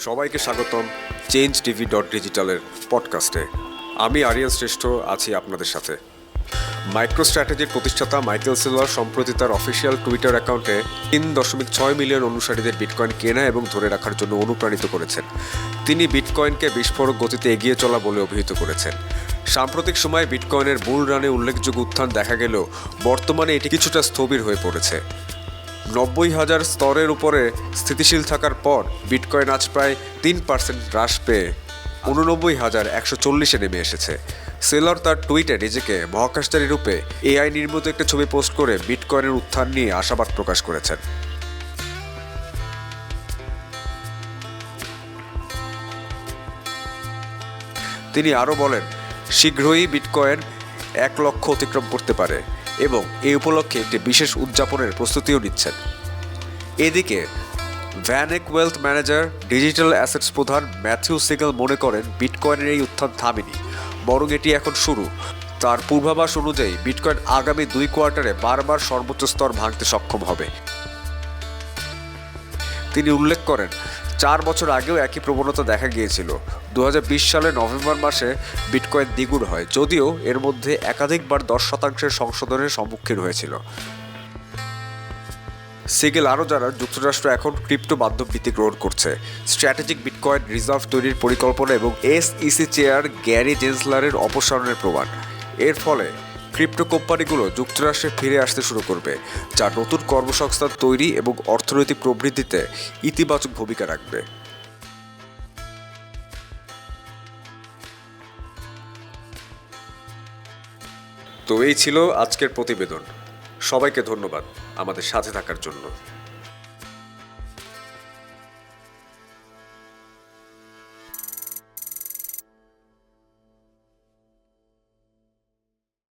সবাইকে স্বাগতম change TV dot ডিজিটালের পডকাস্টে আমি আরিয়ান শ্রেষ্ঠ, আছি আপনাদের সাথে। মাইক্রো স্ট্র্যাটেজির প্রতিষ্ঠাতা মাইকেল সিলভার সম্প্রতি তার অফিসিয়াল টুইটার অ্যাকাউন্টে তিন দশমিক ছয় মিলিয়ন অনুসারীদের বিটকয়েন কেনা এবং ধরে রাখার জন্য অনুপ্রাণিত করেছেন। তিনি বিটকয়েনকে বিস্ফোরক গতিতে এগিয়ে চলা বলে অভিহিত করেছেন। সাম্প্রতিক সময়ে বিটকয়েনের বুল রানে উল্লেখযোগ্য উত্থান দেখা গেলেও বর্তমানে এটি কিছুটা স্থবির হয়ে পড়েছে। নব্বই হাজার স্তরের উপরে স্থিতিশীল থাকার পর বিটকয়েন আজ প্রায় তিন পার্সেন্ট হ্রাস পেয়ে উননব্বই হাজার একশো চল্লিশে নেমে এসেছে। সেলর তার টুইটে নিজেকে মহাকাশচারী রূপে এআই নির্মিত একটি ছবি পোস্ট করে বিটকয়েনের উত্থান নিয়ে আশাবাদ প্রকাশ করেছেন। তিনি আরও বলেন, শীঘ্রই বিটকয়েন এক লক্ষ অতিক্রম করতে পারে এবং এই উপলক্ষে একটি বিশেষ উদযাপনের প্রস্তুতিও নিচ্ছেন। এদিকে VanEck wealth manager digital assets প্রধান ম্যাথিউ সিগল মনে করেন বিটকয়েনের এই উত্থান থামেনি, বরং এটি এখন শুরু। তার পূর্বাভাস অনুযায়ী বিটকয়েন আগামী দুই কোয়ার্টারে বারবার সর্বোচ্চ স্তর ভাঙতে সক্ষম হবে। তিনি উল্লেখ করেন চার বছর আগেও একই প্রবণতা দেখা গিয়েছিল। দু হাজার বিশ সালের নভেম্বর মাসে বিটকয়েন দ্বিগুণ হয়, যদিও এর মধ্যে একাধিকবার দশ শতাংশের সংশোধনের সম্মুখীন হয়েছিল। সিগেল আরও জানান, যুক্তরাষ্ট্র এখন ক্রিপ্টো মাধ্যম নীতি গ্রহণ করছে। স্ট্র্যাটেজিক বিটকয়েন রিজার্ভ তৈরির পরিকল্পনা এবং এসইসি চেয়ার গ্যারি জেন্সলারের অপসারণের প্রমাণ। এর ফলে ক্রিপ্টো কোম্পানিগুলো যুক্তরাষ্ট্রে ফিরে আসতে শুরু করবে, যা নতুন কর্মসংস্থান তৈরি এবং অর্থনৈতিক প্রবৃদ্ধিতে ইতিবাচক ভূমিকা রাখবে। তো এই ছিল আজকের প্রতিবেদন। সবাইকে ধন্যবাদ আমাদের সাথে থাকার জন্য।